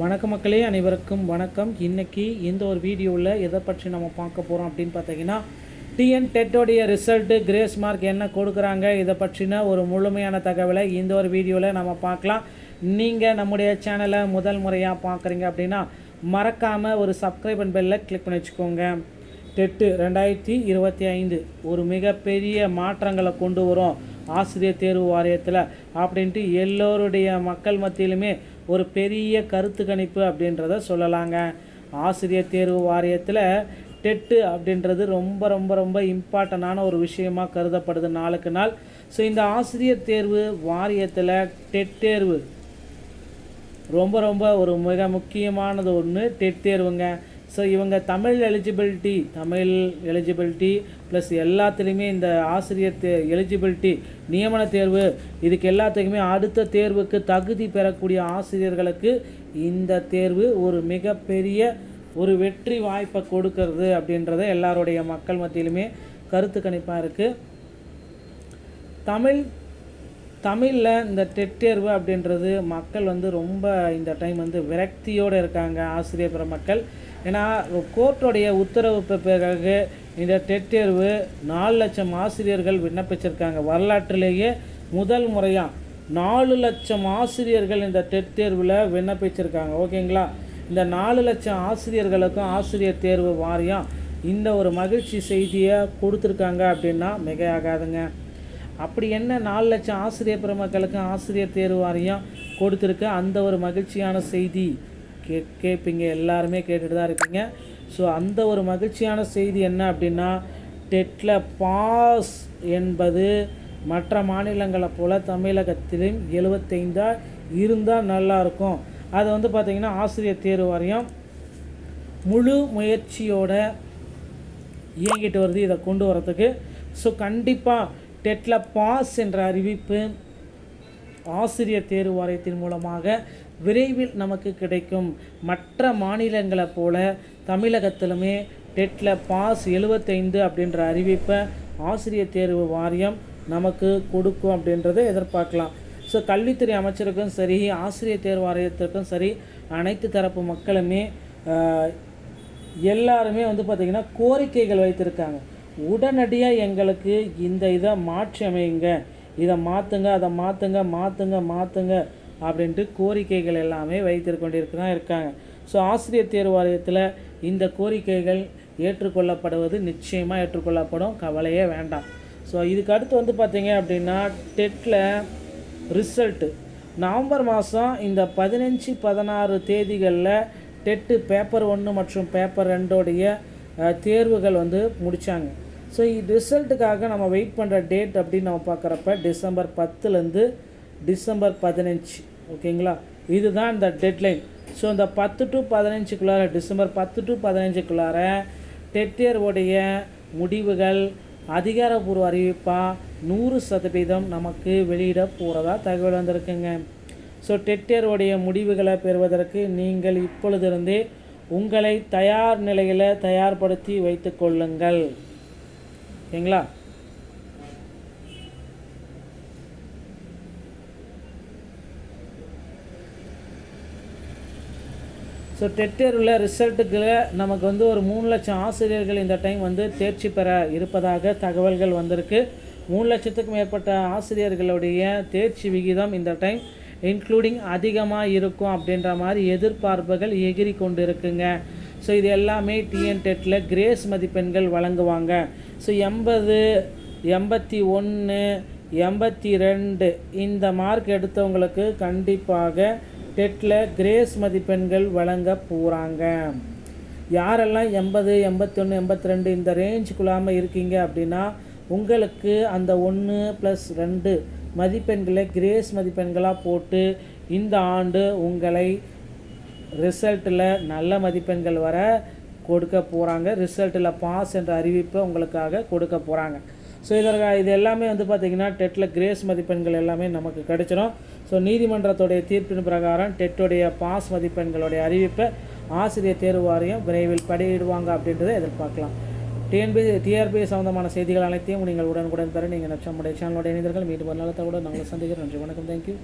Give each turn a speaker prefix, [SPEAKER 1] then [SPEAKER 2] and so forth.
[SPEAKER 1] வணக்க மக்களே அனைவருக்கும் வணக்கம். இன்றைக்கி இந்த ஒரு வீடியோவில் எதை பற்றி நம்ம பார்க்க போகிறோம் அப்படின்னு பார்த்தீங்கன்னா டிஎன் டெட்டோடைய ரிசல்ட்டு கிரேஸ் மார்க் என்ன கொடுக்குறாங்க இதை பற்றின ஒரு முழுமையான தகவலை இந்த ஒரு வீடியோவில் நம்ம பார்க்கலாம். நீங்கள் நம்முடைய சேனலை முதல் முறையாக பார்க்குறீங்க அப்படின்னா மறக்காமல் ஒரு சப்ஸ்கிரைப் அண்ட் பெல்லை கிளிக் பண்ணி வச்சுக்கோங்க. டெட்டு ரெண்டாயிரத்தி இருபத்தி ஐந்து ஒரு மிகப்பெரிய மாற்றங்களை கொண்டு வரும் ஆசிரியர் தேர்வு வாரியத்தில் அப்படின்ட்டு எல்லோருடைய மக்கள் மத்தியிலுமே ஒரு பெரிய கருத்து கணிப்பு அப்படின்றத சொல்லலாங்க. ஆசிரியர் தேர்வு வாரியத்தில் டெட்டு அப்படின்றது ரொம்ப ரொம்ப ரொம்ப இம்பார்ட்டண்டான ஒரு விஷயமாக கருதப்படுது நாளுக்கு நாள். ஸோ இந்த ஆசிரியர் தேர்வு வாரியத்தில் டெட் தேர்வு ரொம்ப ரொம்ப ஒரு மிக முக்கியமானது ஒன்று டெட் தேர்வுங்க. ஸோ இவங்க Tamil eligibility Tamil eligibility plus எல்லாத்துலேயுமே இந்த ஆசிரியர் தே எலிஜிபிலிட்டி நியமன தேர்வு இதுக்கு எல்லாத்துக்குமே அடுத்த தேர்வுக்கு தகுதி பெறக்கூடிய ஆசிரியர்களுக்கு இந்த தேர்வு ஒரு மிகப்பெரிய ஒரு வெற்றி வாய்ப்பை கொடுக்கறது அப்படின்றத எல்லாருடைய மக்கள் மத்தியிலுமே கருத்து கணிப்பாக இருக்குது தமிழ் தமிழில் இந்த டெட் தேர்வு அப்படின்றது மக்கள் வந்து ரொம்ப இந்த டைம் வந்து விரக்தியோடு இருக்காங்க ஆசிரியர் பெருமக்கள். ஏன்னா கோர்ட்டுடைய உத்தரவு பிறகு இந்த டெட் தேர்வு நாலு லட்சம் ஆசிரியர்கள் விண்ணப்பிச்சிருக்காங்க. வரலாற்றிலேயே முதல் முறையாக நாலு லட்சம் ஆசிரியர்கள் இந்த டெட் தேர்வில் விண்ணப்பிச்சிருக்காங்க. ஓகேங்களா? இந்த நாலு லட்சம் ஆசிரியர்களுக்கும் ஆசிரியர் தேர்வு வாரியம் இந்த ஒரு மகிழ்ச்சி செய்தியை கொடுத்துருக்காங்க அப்படின்னா மிகையாகாதுங்க. அப்படி என்ன நாலு லட்சம் ஆசிரியர் பெருமக்களுக்கும் ஆசிரியர் தேர்வு வாரியம் கொடுத்துருக்கு? அந்த ஒரு மகிழ்ச்சியான செய்தி கே கேட்பீங்க எல்லாருமே கேட்டுட்டு தான் இருப்பீங்க. ஸோ அந்த ஒரு மகிழ்ச்சியான செய்தி என்ன அப்படின்னா டெட்டில் பாஸ் என்பது மற்ற மாநிலங்களை போல் தமிழகத்திலும் எழுபத்தைந்தா இருந்தால் நல்லாயிருக்கும் அதை வந்து பார்த்திங்கன்னா ஆசிரியர் தேர்வு வாரியம் முழு முயற்சியோட இயங்கிட்டு வருது இதை கொண்டு வரத்துக்கு ஸோ கண்டிப்பாக டெட்டில் பாஸ் என்ற அறிவிப்பு ஆசிரியர் தேர்வு வாரியத்தின் மூலமாக விரைவில் நமக்கு கிடைக்கும். மற்ற மாநிலங்களைப் போல தமிழகத்திலுமே டெட்டில் பாஸ் எழுபத்தைந்து அப்படின்ற அறிவிப்பை ஆசிரியர் தேர்வு வாரியம் நமக்கு கொடுக்கும் அப்படின்றத எதிர்பார்க்கலாம். ஸோ கல்வித்துறை அமைச்சருக்கும் சரி ஆசிரியர் தேர்வு வாரியத்திற்கும் சரி அனைத்து தரப்பு மக்களுமே எல்லாருமே வந்து பார்த்திங்கன்னா கோரிக்கைகள் வைத்திருக்காங்க. உடனடியாக எங்களுக்கு இந்த இதை மாற்றி அமையுங்க. இதை மாற்றுங்க அதை மாற்றுங்க மாற்றுங்க மாற்றுங்க அப்படின்ட்டு கோரிக்கைகள் எல்லாமே வைத்து கொண்டிருக்கிறா இருக்காங்க. ஸோ ஆசிரியர் தேர்வு வாரியத்தில் இந்த கோரிக்கைகள் ஏற்றுக்கொள்ளப்படுவது நிச்சயமாக ஏற்றுக்கொள்ளப்படும். கவலையே வேண்டாம். ஸோ இதுக்கு அடுத்து வந்து பார்த்திங்க அப்படின்னா டெட்டில் ரிசல்ட்டு நவம்பர் மாதம் இந்த பதினஞ்சு பதினாறு தேதிகளில் டெட்டு பேப்பர் ஒன்று மற்றும் பேப்பர் ரெண்டோடைய தேர்வுகள் வந்து முடித்தாங்க ஸோ ரிசல்ட்டுக்காக நம்ம வெயிட் பண்ணுற டேட் அப்படின்னு நம்ம பார்க்குறப்ப டிசம்பர் பத்துலேருந்து டிசம்பர் பதினஞ்சு ஓகேங்களா? இதுதான் இந்த டெட்லைன் ஸோ இந்த பத்து டு பதினஞ்சுக்குள்ளார டிசம்பர் பத்து டு பதினஞ்சுக்குள்ளார டெட் முடிவுகள் அதிகாரப்பூர்வ அறிவிப்பாக நூறு சதவீதம் நமக்கு வெளியிட போகிறதா தகவல் வந்திருக்குங்க. ஸோ டெட் முடிவுகளை பெறுவதற்கு நீங்கள் இப்பொழுதிருந்தே உங்களை தயார் நிலையில் தயார்படுத்தி வைத்து கொள்ளுங்கள். ஓகேங்களா? ஸோ டெட் தேர்வில் ரிசல்ட்டுக்கு நமக்கு வந்து ஒரு மூணு லட்சம் ஆசிரியர்கள் இந்த டைம் வந்து தேர்ச்சி பெற இருப்பதாக தகவல்கள் வந்திருக்கு. மூணு லட்சத்துக்கும் மேற்பட்ட ஆசிரியர்களுடைய தேர்ச்சி விகிதம் இந்த டைம் இன்க்ளூடிங் அதிகமாக இருக்கும் அப்படின்ற மாதிரி எதிர்பார்ப்புகள் எகிரி கொண்டு இருக்குங்க ஸோ இது எல்லாமே டிஎன் டெட்டில் கிரேஸ் மதிப்பெண்கள் வழங்குவாங்க. ஸோ எண்பது எண்பத்தி ஒன்று எண்பத்தி ரெண்டு இந்த மார்க் எடுத்தவங்களுக்கு கண்டிப்பாக டெட்டில் கிரேஸ் மதிப்பெண்கள் வழங்க போகிறாங்க யாரெல்லாம் எண்பது எண்பத்தொன்று எண்பத்தி ரெண்டு இந்த ரேஞ்சுக்குள்ளாமல் இருக்கீங்க அப்படின்னா உங்களுக்கு அந்த ஒன்று ப்ளஸ் ரெண்டு மதிப்பெண்களை கிரேஸ் மதிப்பெண்களாக போட்டு இந்த ஆண்டு உங்களை ரிசல்ட்டில் நல்ல மதிப்பெண்கள் வர கொடுக்க போகிறாங்க ரிசல்ட்டில் பாஸ் என்ற அறிவிப்பை உங்களுக்காக கொடுக்க போகிறாங்க ஸோ இதற்கு இது எல்லாமே வந்து பார்த்திங்கன்னா டெட்டில் கிரேஸ் மதிப்பெண்கள் எல்லாமே நமக்கு கிடைச்சிடும் ஸோ நீதிமன்றத்துடைய தீர்ப்பின் பிரகாரம் டெட்டுடைய பாஸ் மதிப்பெண்களுடைய அறிவிப்பை ஆசிரியர் தேர்வு வாரியம் விரைவில் படியிடுவாங்க அப்படின்றத எதிர்பார்க்கலாம். டிஎன்பி டிஆர்பி சம்மந்தமான செய்திகள் அனைத்தையும் நீங்கள் உடனுக்குடன் பெற நீங்கள் நம்முடைய சேனலோட இணைந்தர்கள் மீண்டும் ஒரு நாளத்தை கூட நாங்கள் சந்திக்கிறோம். நன்றி வணக்கம். தேங்க்யூ